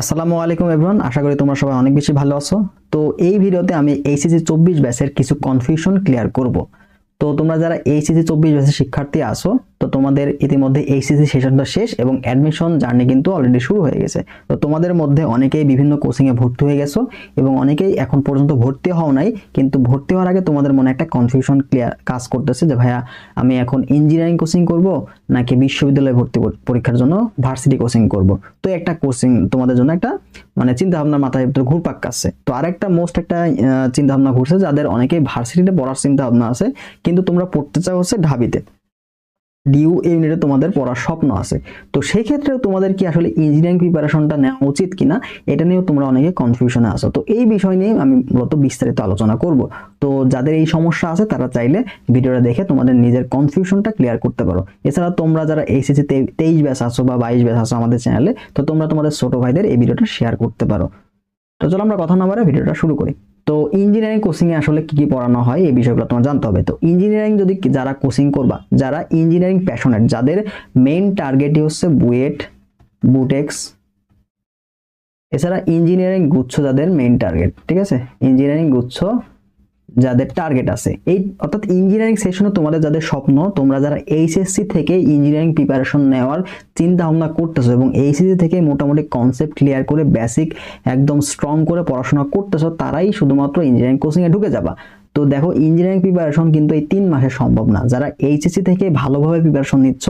আসসালামু আলাইকুম এভরন আশা করি তোমরা সবাই অনেক বেশি ভালো আছো। তো এই ভিডিওতে আমি এইচএসি চব্বিশ ব্যাসের কিছু কনফিউশন ক্লিয়ার করব। তো তোমরা যারা এইচএসি চব্বিশ ব্যাসের শিক্ষার্থী আসো তো তোমাদের ইতিমধ্যে এইচএসসি সেশনটা শেষ এবং অ্যাডমিশন জার্নি কিন্তু অলরেডি শুরু হয়ে গেছে। তো তোমাদের মধ্যে অনেকেই বিভিন্ন কোচিংয়ে ভর্তি হয়ে গেছো এবং অনেকেই এখন পর্যন্ত ভর্তি হও নাই, কিন্তু ভর্তি হওয়ার আগে তোমাদের মনে একটা কনফিউশন ক্লিয়ার কাজ করতেছে যে, ভাইয়া, আমি এখন ইঞ্জিনিয়ারিং কোচিং করব নাকি বিশ্ববিদ্যালয়ে ভর্তি পর- পরীক্ষার জন্য ভার্সিটি কোচিং করব? তো একটা কোচিং তোমাদের জন্য একটা মানে চিন্তা ভাবনা মাথায় ভিতরে ঘুরপাক কাছে তো আরেকটা মোস্ট একটা চিন্তা ভাবনা ঘুরছে, যাদের অনেকেই ভার্সিটিতে পড়ার চিন্তা ভাবনা আছে, কিন্তু তোমরা পড়তে চাও হচ্ছে ঢাবিতে। ডিউ ইউনিটে তোমাদের পড়ার স্বপ্ন আছে। তো সেই ক্ষেত্রে তোমাদের কি আসলে ইঞ্জিনিয়ারিং প্রিপারেশনটা নেওয়া উচিত কিনা, এটা নিয়েও তোমরা অনেকে কনফিউশনে আছো। তো এই বিষয় নিয়ে আমি মূলত বিস্তারিত আলোচনা করব। তো যাদের এই সমস্যা আছে, তারা চাইলে ভিডিওটা দেখে তোমাদের নিজের কনফিউশনটা ক্লিয়ার করতে পারো। এছাড়া তোমরা যারা এইচএসসি তেইশ ব্যাচ আছো বা বাইশ ব্যাচ আছো আমাদের চ্যানেলে তো তোমরা তোমাদের ছোট ভাইদের এই ভিডিওটা শেয়ার করতে পারো। তো চলো আমরা কথা না বাড়ে ভিডিওটা শুরু করি। তো ইঞ্জিনিয়ারিং কোচিংয়ে আসলে কি কি পড়ানো হয়, এই বিষয়গুলো তোমার জানতে হবে। তো ইঞ্জিনিয়ারিং যদি যারা কোচিং করবা, যারা ইঞ্জিনিয়ারিং প্যাশনেট যাদের মেইন টার্গেটই হচ্ছে বুয়েট, বুটেক্স, এছাড়া ইঞ্জিনিয়ারিং গুচ্ছ যাদের মেইন টার্গেট ঠিক আছে? ইঞ্জিনিয়ারিং গুচ্ছ যাদের টার্গেট আছে। এই অর্থাৎ ইঞ্জিনিয়ারিং সেশনে তোমাদের যাদের স্বপ্ন, তোমরা যারা এইচএসসি থেকে ইঞ্জিনিয়ারিং প্রিপারেশন নেওয়ার চিন্তা ভাবনা করতেছো এবং এইচএসসি থেকে মোটামুটি কনসেপ্ট ক্লিয়ার করে বেসিক একদম স্ট্রং করে পড়াশোনা করতেছো, তারাই শুধুমাত্র ইঞ্জিনিয়ারিং কোচিং এ ঢুকে যাবা। তো দেখো ইঞ্জিনিয়ারিং প্রিপারেশন কিন্তু এই তিন মাসে সম্ভব না। যারা এইচএসসি থেকে ভালোভাবে প্রিপারেশন নিচ্ছ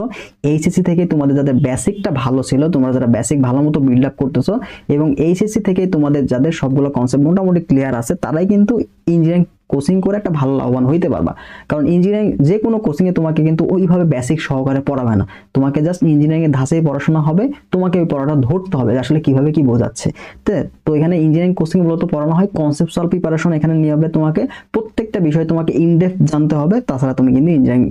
এইচএসসি থেকে তোমাদের যাদের বেসিকটা ভালো ছিল, তোমরা যারা বেসিক ভালো মতো বিল্ড আপ করতেছো এবং এইচএসসি থেকে তোমাদের যাদের সবগুলো কনসেপ্ট মোটামুটি ক্লিয়ার আছে, তারাই কিন্তু ইঞ্জিনিয়ারিং কোচিং করে একটা ভালো লাভবান হইতে পারবা। কারণ ইঞ্জিনিয়ারিং যে কোনো কোচিংয়ে তোমাকে কিন্তু ওইভাবে বেসিক সহকারে পড়াবে না। তোমাকে জাস্ট ইঞ্জিনিয়ারিং ধাসেই পড়াশোনা হবে, তোমাকে ওই পড়াটা ধরতে হবে আসলে কীভাবে কি বোঝাচ্ছে। তো তো এখানে ইঞ্জিনিয়ারিং কোচিং মূলত পড়ানো হয় কনসেপচুয়াল প্রিপারেশন এখানে নিয়ে হবে তোমাকে, প্রত্যেকটা বিষয় তোমাকে ইনডেপথ জানতে হবে, তাছাড়া তুমি কিন্তু ইঞ্জিনিয়ারিং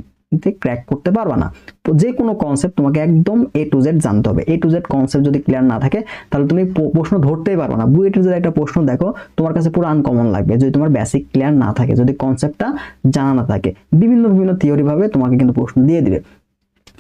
ক্র্যাক করতে পারবা না। তো যে কোনো কনসেপ্ট তোমাকে একদম এ টু জেড জানতে হবে। এ টু জেড কনসেপ্ট যদি ক্লিয়ার না থাকে, তাহলে তুমি প্রশ্ন ধরতেই পারবে না। বুয়েটের যদি একটা প্রশ্ন দেখো, তোমার কাছে পুরো আনকমন লাগবে। যদি তোমার বেসিক ক্লিয়ার না থাকে, যদি কনসেপ্টটা জানা না থাকে, বিভিন্ন বিভিন্ন থিওরি ভাবে তোমাকে কিন্তু প্রশ্ন দিয়ে দিবে।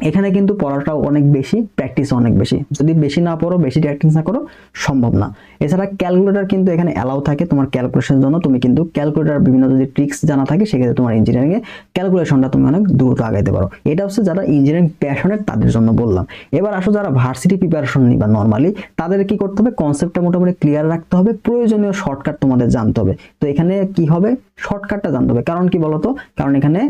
এখানে কিন্তু পড়াটাও অনেক বেশি প্র্যাকটিস অনেক বেশি। যদি বেশি না পড়ো, বেশি প্র্যাকটিস না করো, সম্ভব না। এছাড়া ক্যালকুলেটার কিন্তু এখানে অ্যালাউ থাকে তোমার ক্যালকুলেশনের জন্য। তুমি কিন্তু ক্যালকুলেটর বিভিন্ন যদি ট্রিক্স জানা থাকে, সেক্ষেত্রে তোমার ইঞ্জিনিয়ারিং এ ক্যালকুলেশনটা তুমি অনেক দ্রুত আগাইতে পারো। এটা হচ্ছে যারা ইঞ্জিনিয়ারিং প্যাশনের তাদের জন্য বললাম। এবার আসো যারা ভার্সিটি প্রিপারেশন নিবা নর্মালি তাদের কি করতে হবে? কনসেপ্টটা মোটামুটি ক্লিয়ার রাখতে হবে। প্রয়োজনীয় শর্টকাট তোমাদের জানতে হবে। তো এখানে কি হবে? শর্টকাটটা জানতে হবে। কারণ কি বলতো? কারণ এখানে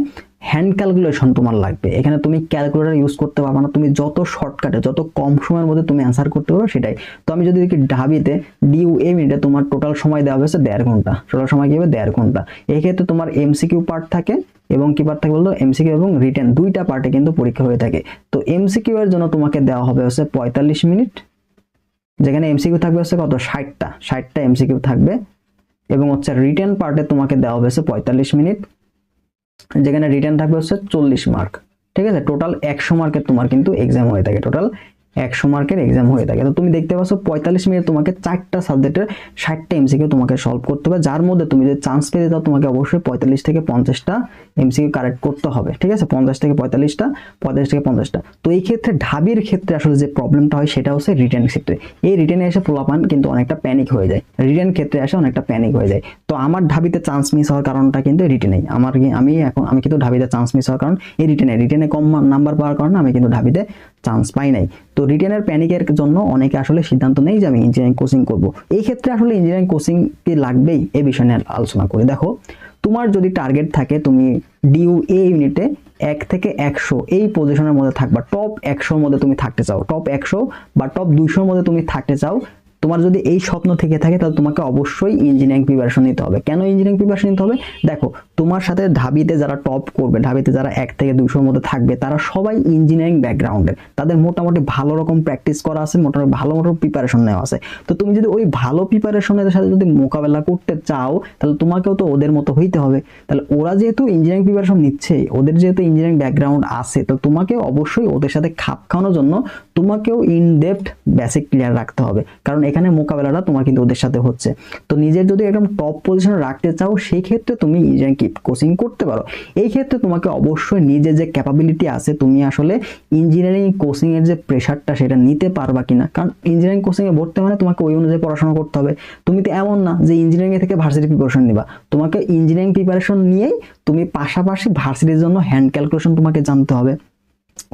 হ্যান্ড ক্যালকুলেশন তোমার লাগবে। এখানে তুমি ক্যালকুলেটর ইউজ করতে পারবে না, তুমি যত শর্টকাটে যত কম সময়ের মধ্যে তুমি অ্যান্সার করতে পারো সেটাই। তো আমি যদি দেখি ঢাবিতে ডিউ এ মিনিটে তোমার টোটাল সময় দেওয়া হয়েছে দেড় ঘণ্টা। টোটাল সময় কি হবে? দেড় ঘণ্টা। এক্ষেত্রে তোমার এমসিকিউ পার্ট থাকে এবং কি পার্ট থাকে বলতো? এমসিকিউ এবং রিটেন দুইটা পার্টে কিন্তু পরীক্ষা হয়ে থাকে। তো এমসিকিউ এর জন্য তোমাকে দেওয়া হবে হচ্ছে পঁয়তাল্লিশ মিনিট যেখানে এমসিকিউ থাকবে হচ্ছে কত? ষাটটা। ষাটটা এমসিকিউ থাকবে এবং হচ্ছে রিটেন পার্টে তোমাকে দেওয়া হবে হচ্ছে পঁয়তাল্লিশ মিনিট যেখানে রিটার্ন থাকবে হচ্ছে চল্লিশ মার্ক ঠিক আছে? টোটাল একশো মার্কের তোমার কিন্তু এক্সাম হয়ে থাকে। টোটাল একশো মার্কের এক্সাম হয়ে থাকে। তো তুমি দেখতে পাচ্ছ পঁয়তাল্লিশ মিনিট তোমাকে চারটা সাবজেক্টের ষাটটা এমসিকিউ তোমাকে সলভ করতে হবে। যার মধ্যে তুমি যদি চান্স পেতে দাও তোমাকে অবশ্যই পঁয়তাল্লিশ থেকে পঞ্চাশটা এমসিকিউ কারেক্ট করতে হবে। ঠিক আছে? পঞ্চাশ থেকে পঁয়তাল্লিশটা, পঁয়তাল্লিশ থেকে পঞ্চাশটা। তো এই ক্ষেত্রে ঢাবির ক্ষেত্রে আসলে যে প্রবলেমটা হয়, সেটা হচ্ছে রিটার্ন ক্ষেত্রে। এই রিটার্নে এসে পোলাপান কিন্তু অনেকটা প্যানিক হয়ে যায়। রিটার্ন ক্ষেত্রে এসে অনেকটা প্যানিক হয়ে যায়। তো আমার ঢাবিতে চান্স মিস হওয়ার কারণটা কিন্তু রিটেনেই আমার আমি এখন আমি কিন্তু ঢাবিতে চান্স মিস হওয়ার কারণ এই রিটেনে রিটেনে কম নাম্বার পাওয়ার কারণে আমি কিন্তু ঢাবিতে চান্স পাই নাই। তো রিটেনের প্যানিকের জন্য অনেকে আসলে সিদ্ধান্ত নেই যে আমি ইঞ্জিনিয়ারিং কোচিং করব। এই ক্ষেত্রে আসলে ইঞ্জিনিয়ারিং কোচিং কি লাগবেই এ বিষয় নিয়ে আলোচনা করি। দেখো, তোমার যদি টার্গেট থাকে, তুমি ডিউ এ ইউনিটে এক থেকে একশো এই পজিশনের মধ্যে থাকবা। টপ একশোর মধ্যে তুমি থাকতে চাও। টপ একশো বা টপ দুইশোর মধ্যে তুমি থাকতে চাও। তোমার যদি এই স্বপ্ন থেকে থাকে, তাহলে তোমাকে অবশ্যই ইঞ্জিনিয়ারিং প্রিপারেশন নিতে হবে। কেন ইঞ্জিনিয়ারিং প্রিপারেশন নিতে হবে? দেখো, তোমার সাথে ঢাবিতে যারা টপ করবে, ঢাবিতে যারা এক থেকে দুইশোর মধ্যে থাকবে, তারা সবাই ইঞ্জিনিয়ারিং ব্যাকগ্রাউন্ডের তাদের মোটামুটি ভালো রকম প্র্যাকটিস করা আছে, মোটামুটি ভালো মতো প্রিপারেশন নেওয়া আছে। তো তুমি যদি ওই ভালো প্রিপারেশনের সাথে যদি মোকাবেলা করতে চাও, তাহলে তোমাকেও তো ওদের মতো হইতে হবে। তাহলে ওরা যেহেতু ইঞ্জিনিয়ারিং প্রিপারেশন নিচ্ছে, ওদের যেহেতু ইঞ্জিনিয়ারিং ব্যাকগ্রাউন্ড আছে, তো তোমাকে অবশ্যই ওদের সাথে খাপ খাওয়ানোর জন্য তোমাকেও ইন ডেপথ বেসিক ক্লিয়ার রাখতে হবে। কারণ এখানে মোকাবেলাটা তোমার কিন্তু ওদের সাথে হচ্ছে। তো নিজের যদি একদম টপ পজিশনে রাখতে চাও সেই ক্ষেত্রে তুমি ইঞ্জিনিয়ারিং কোচিং করতে পারো। এই ক্ষেত্রে তোমাকে অবশ্যই নিজের যে ক্যাপাবিলিটি আছে, তুমি আসলে ইঞ্জিনিয়ারিং কোচিং এর যে প্রেশারটা সেটা নিতে পারবা কিনা। কারণ ইঞ্জিনিয়ারিং কোচিং এ ভর্তি মানে তোমাকে ওই অনুযায়ী পড়াশোনা করতে হবে। তুমি তো এমন না যে ইঞ্জিনিয়ারিং থেকে ভার্সিটি প্রিপারেশন নিবা। তোমাকে ইঞ্জিনিয়ারিং প্রিপারেশন নিয়েই তুমি পাশাপাশি ভার্সিটির জন্য হ্যান্ড ক্যালকুলেশন তোমাকে জানতে হবে।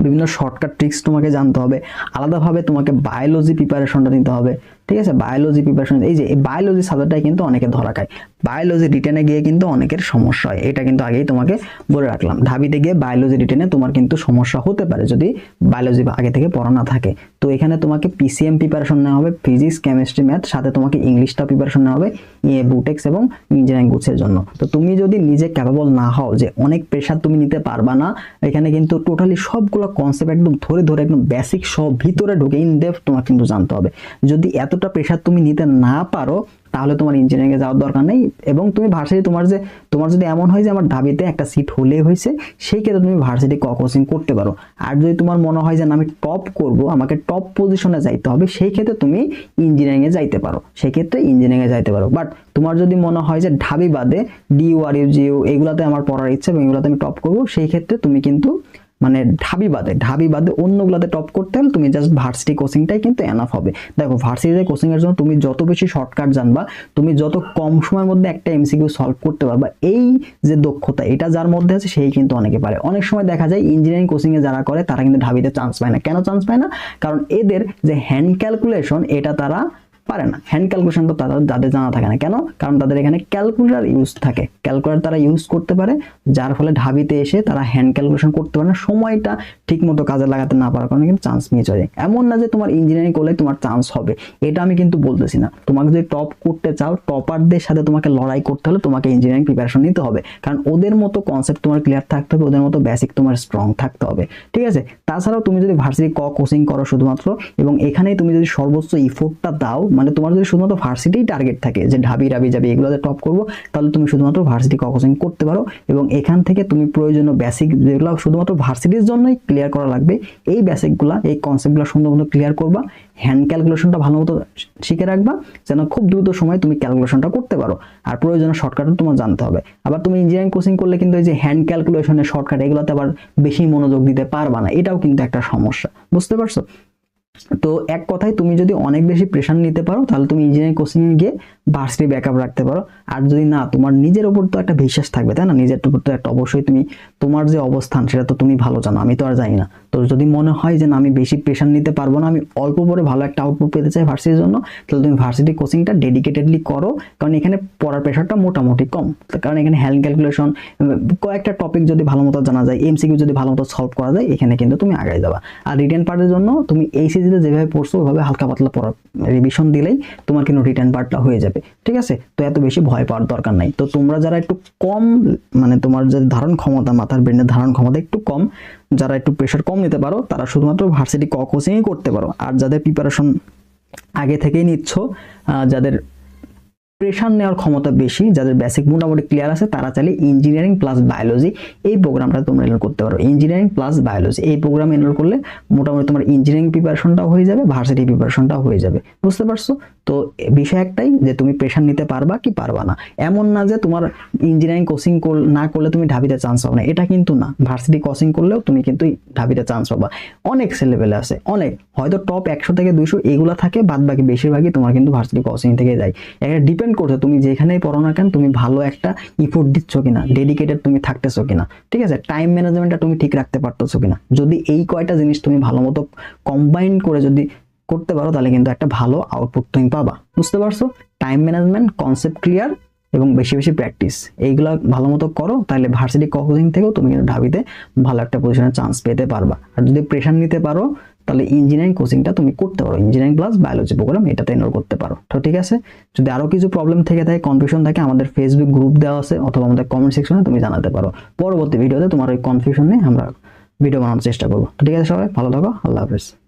বিভিন্ন শর্টকাট ট্রিক্স তোমাকে জানতে হবে। আলাদাভাবে তোমাকে বায়োলজি প্রিপারেশনটা নিতে হবে। ঠিক আছে? বায়োলজি প্রিপারেশন এই যে বায়োলজি সাবজেক্টটাই কিন্তু অনেকে ধরা খায়। বায়োলজি রিটেনে গিয়ে কিন্তু অনেকের সমস্যা হয়। এটা কিন্তু আগেই তোমাকে বলে রাখলাম। ঢাবিতে গিয়ে বায়োলজি রিটেনে তোমার কিন্তু সমস্যা হতে পারে যদি বায়োলজি আগে থেকে পড়া না থাকে। তো এখানে তোমাকে পিসিএম প্রিপারেশন নেওয়া হবে ফিজিক্স কেমিস্ট্রি ম্যাথ সাথে তোমাকে ইংলিশটা প্রিপারেশন নেওয়া হবে ইয়ে বুটেক্স এবং ইঞ্জিনিয়ারিং গুডসের জন্য। তো তুমি যদি নিজে ক্যাপাবল না হও যে অনেক প্রেশার তুমি নিতে পারবা না, এখানে কিন্তু টোটালি সবগুলো কনসেপ্ট একদম ধরে ধরে একদম বেসিক সব ভিতরে ঢুকে ইন ডেপথ তোমার কিন্তু জানতে হবে। যদি এতটা প্রেশার তুমি নিতে না পারো, তাহলে তোমার ইঞ্জিনিয়ারিং এ যাওয়ার দরকার নেই। এবং তুমি ভার্সিটি তোমার যে, তোমার যদি এমন হয় যে আমার ঢাবিতে একটা সিট হলে হয়েছে, সেই ক্ষেত্রে তুমি ভার্সিটি কোচিং করতে পারো। আর যদি তোমার মনে হয় যে আমি টপ করব, আমাকে টপ পজিশনে যাইতে হবে, সেই ক্ষেত্রে তুমি ইঞ্জিনিয়ারিং এ যাইতে পারো। সেই ক্ষেত্রে ইঞ্জিনিয়ারিং এ যাইতে পারো। বাট তোমার যদি মনে হয় যে ঢাবি বাদে ডিউ আর ইউ জিও এগুলাতে আমার পড়ার ইচ্ছা এবং এগুলাতে আমি টপ করব, সেই ক্ষেত্রে তুমি কিন্তু মানে ঢাবি বাদে ঢাবি বাদে অন্যগুলোতে টপ করতে হলে তুমি জাস্ট ভার্সিটি কোচিংটাই কিন্তু এনাফ হবে। দেখো ভার্সিটিতে কোচিংয়ের জন্য তুমি যত বেশি শর্টকাট জানবা, তুমি যত কম সময়ের মধ্যে একটা এমসিকিউ সলভ করতে পারবা, এই যে দক্ষতা, এটা যার মধ্যে আছে সেই কিন্তু অনেকে পারে। অনেক সময় দেখা যায় ইঞ্জিনিয়ারিং কোচিংয়ে যারা করে, তারা কিন্তু ঢাবিতে চান্স পায় না। কেন চান্স পায় না? কারণ এদের যে হ্যান্ড ক্যালকুলেশন এটা তারা পারে না। হ্যান্ড ক্যালকুলেশন তো যাদের জানা থাকে না। কেন? কারণ তাদের এখানে ক্যালকুলেটার ইউজ থাকে। ক্যালকুলেটার তারা ইউজ করতে পারে, যার ফলে ঢাবিতে এসে তারা হ্যান্ড ক্যালকুলেশন করতে পারে না। সময়টা ঠিক মতো কাজে লাগাতে না পারার কারণে কিন্তু চান্স হয়ে যায়। এমন না যে তোমার ইঞ্জিনিয়ারিং করলে তোমার চান্স হবে। এটা আমি কিন্তু বলতেছি না। তোমাকে যদি টপ করতে চাও টপারদের সাথে তোমাকে লড়াই করতে হলে তোমাকে ইঞ্জিনিয়ারিং প্রিপারেশন নিতে হবে। কারণ ওদের মতো কনসেপ্ট তোমার ক্লিয়ার থাকতে হবে, ওদের মতো বেসিক তোমার স্ট্রং থাকতে হবে। ঠিক আছে? তাছাড়াও তুমি যদি ভার্সিটি ক কোচিং করো শুধুমাত্র, এবং এখানেই তুমি যদি সর্বোচ্চ ইফোর্টটা দাও মানে তোমার যদি শুধুমাত্র ভার্সিটিই টার্গেট থাকে, যে ঢাবি, রাবি যাবি এগুলোতে টপ করব, তাহলে তুমি শুধুমাত্র ভার্সিটি ক করতে পারো এবং এখান থেকে তুমি প্রয়োজনীয় বেসিক যেগুলো শুধুমাত্র ভার্সিটির জন্যই ক্লিয়ার করা লাগবে, এই বেসিকগুলো এই কনসেপ্টগুলো সুন্দর মতো ক্লিয়ার করবা হ্যান্ড ক্যালকুলেশনটা ভালো মতো শিখে রাখবা, যেন খুব দ্রুত সময় তুমি ক্যালকুলেশনটা করতে পারো। আর প্রয়োজনীয় শর্টকাটও তোমার জানতে হবে। আবার তুমি ইঞ্জিনিয়ারিং কোচিং করলে কিন্তু এই যে হ্যান্ড ক্যালকুলেশনের শর্টকাট এগুলোতে আবার বেশি মনোযোগ দিতে পারবা না, এটাও কিন্তু একটা সমস্যা, বুঝতে পারছ? তো এক কথায় তুমি যদি অনেক বেশি প্রেশার নিতে পারো, তাহলে তুমি ইঞ্জিনিয়ারিং কোচিং এ গিয়ে ভার্সিটি ব্যাকআপ রাখতে পারো। আর যদি না, তোমার নিজের উপর তো একটা বিশ্বাস থাকবে, তাই না? নিজের উপর তো একটা অবশ্যই তুমি, তোমার যে অবস্থান, সেটা তো তুমি ভালো জানো, আমি তো আর জানি না। তো যদি মনে হয় যে না, আমি বেশি প্রেশার নিতে পারব না, আমি অল্প পরে ভালো একটা আউটপুট পেতে চাই ভার্সিটির জন্য, তাহলে তুমি ভার্সিটি কোচিংটা ডেডিকেটেডলি করো। কারণ এখানে পড়ার প্রেশারটা মোটামুটি কম। কারণ এখানে হ্যান্ড ক্যালকুলেশন কয়েকটা টপিক যদি ভালো মতো জানা যায় এমসিকিউ যদি ভালো মতো সলভ করা যায়, এখানে কিন্তু তুমি আগাই যাবা। আর রিটার্ন পার্টের জন্য তুমি এই সিজিতে যেভাবে পড়ছো, ওইভাবে হালকা পাতলা পড়া রিভিশন দিলেই তোমার কিন্তু রিটার্ন পার্টটা হয়ে যাবে। ঠিক আছে? তো এত বেশি ভয় পাওয়ার দরকার নাই। তো তোমরা যারা একটু কম মানে তোমার যে ধারণ ক্ষমতা, মাথার ব্রেনের ধারণ ক্ষমতা একটু কম, যারা একটু প্রেশার কম নিতে পারো, তারা শুধুমাত্র ভার্সিটি ক কোচিংই করতে পারো। আর যাদের প্রিপারেশন আগে থেকেই নিচ্ছ যাদের প্রেশার নেওয়ার ক্ষমতা বেশি, যাদের বেসিক মোটামুটি ক্লিয়ার আছে, তারা চাইলে ইঞ্জিনিয়ারিং প্লাস বায়োলজি এই প্রোগ্রামটা তোমরা এনরোল করতে পারো। ইঞ্জিনিয়ারিং প্লাস বায়োলজি এই প্রোগ্রাম এনরোল করলে মোটামুটি তোমার ইঞ্জিনিয়ারিং প্রিপারেশনটাও হয়ে যাবে ভার্সিটি প্রিপারেশনটাও হয়ে যাবে। বুঝতে পারছ? তো বিষয় একটাই যে তুমি প্রেশার নিতে পারবা কি পারবা না। এমন না যে তোমার ইঞ্জিনিয়ারিং কোচিং না করলে তুমি ঢাবিতে চান্স পাবে না। এটা কিন্তু না। ভার্সিটি কোচিং করলেও তুমি কিন্তু ঢাবিতে চান্স পাবা। অনেক ছেলেপেলে আছে, অনেক। হয়তো টপ একশো থেকে দুইশো এগুলো থাকে বাদ বাকি বেশিরভাগই তোমার কিন্তু ভার্সিটি কোচিং থেকে যায়। এটা ডিপেন্ড করছে, তুমি যেখানেই পড়ো না কেন, তুমি ভালো একটা ইফোর্ট দিচ্ছ কিনা ডেডিকেটেড তুমি থাকতেছো কিনা, ঠিক আছে? টাইম ম্যানেজমেন্টটা তুমি ঠিক রাখতে পারতেছো কিনা। যদি এই কয়টা জিনিস তুমি ভালো মতো কম্বাইন করে যদি করতে পারো, তাহলে কিন্তু একটা ভালো আউটপুট তুমি পাবা। বুঝতে পারছ? টাইম ম্যানেজমেন্ট কনসেপ্ট ক্লিয়ার এবং বেশি বেশি প্র্যাকটিস এইগুলো ভালো মতো করো, তাহলে ভার্সিটি কোচিং থেকেও তুমি কিন্তু ঢাবিতে ভালো একটা পজিশনে চান্স পেতে পারবা। আর যদি প্রেশার নিতে পারো তাহলে ইঞ্জিনিয়ারিং কোচিংটা তুমি করতে পারো। ইঞ্জিনিয়ারিং প্লাস বায়োলজি প্রোগ্রাম এটাতে এনরোল করতে পারো। তো ঠিক আছে? যদি আরও কিছু প্রবলেম থেকে থাকে কনফিউশন থাকে, আমাদের ফেসবুক গ্রুপ দেওয়া আছে অথবা আমাদের কমেন্ট সেকশনে তুমি জানাতে পারো। পরবর্তী ভিডিওতে তোমার ওই কনফিউশন নিয়ে আমরা ভিডিও বানানোর চেষ্টা করব। ঠিক আছে সবাই? ভালো থাকো। আল্লাহ হাফেজ।